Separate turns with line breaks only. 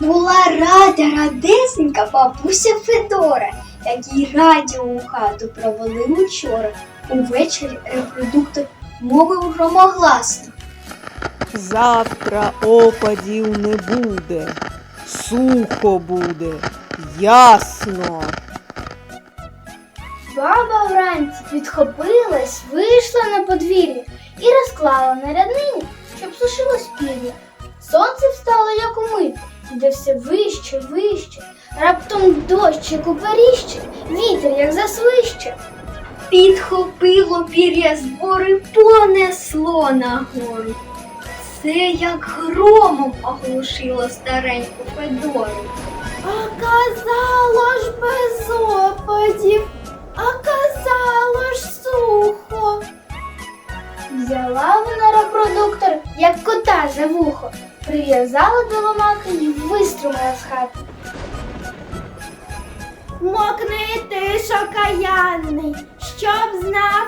Була рада радесенька бабуся Федора, якій радіо у хату провели учора. Увечері репродуктор мовив громогласно.
Завтра опадів не буде, сухо буде, ясно.
Баба вранці підхопилась, вийшла на подвір'я і розклала на ряднині, щоб сушилось пір'я. Сонце встало, як умит, іде все вище, вище. Раптом дощ, як уперіще, вітер, як засвище.
Підхопило пір'я збори, понесло нагору. Це як громом оглушило стареньку Федору.
А казало ж без опадів, а казало ж сухо. Взяла вона репродуктор, як кота за вухо, Прив'язала до ломака і виструмила з хати. Мокни ти, шокаянний, щоб знав.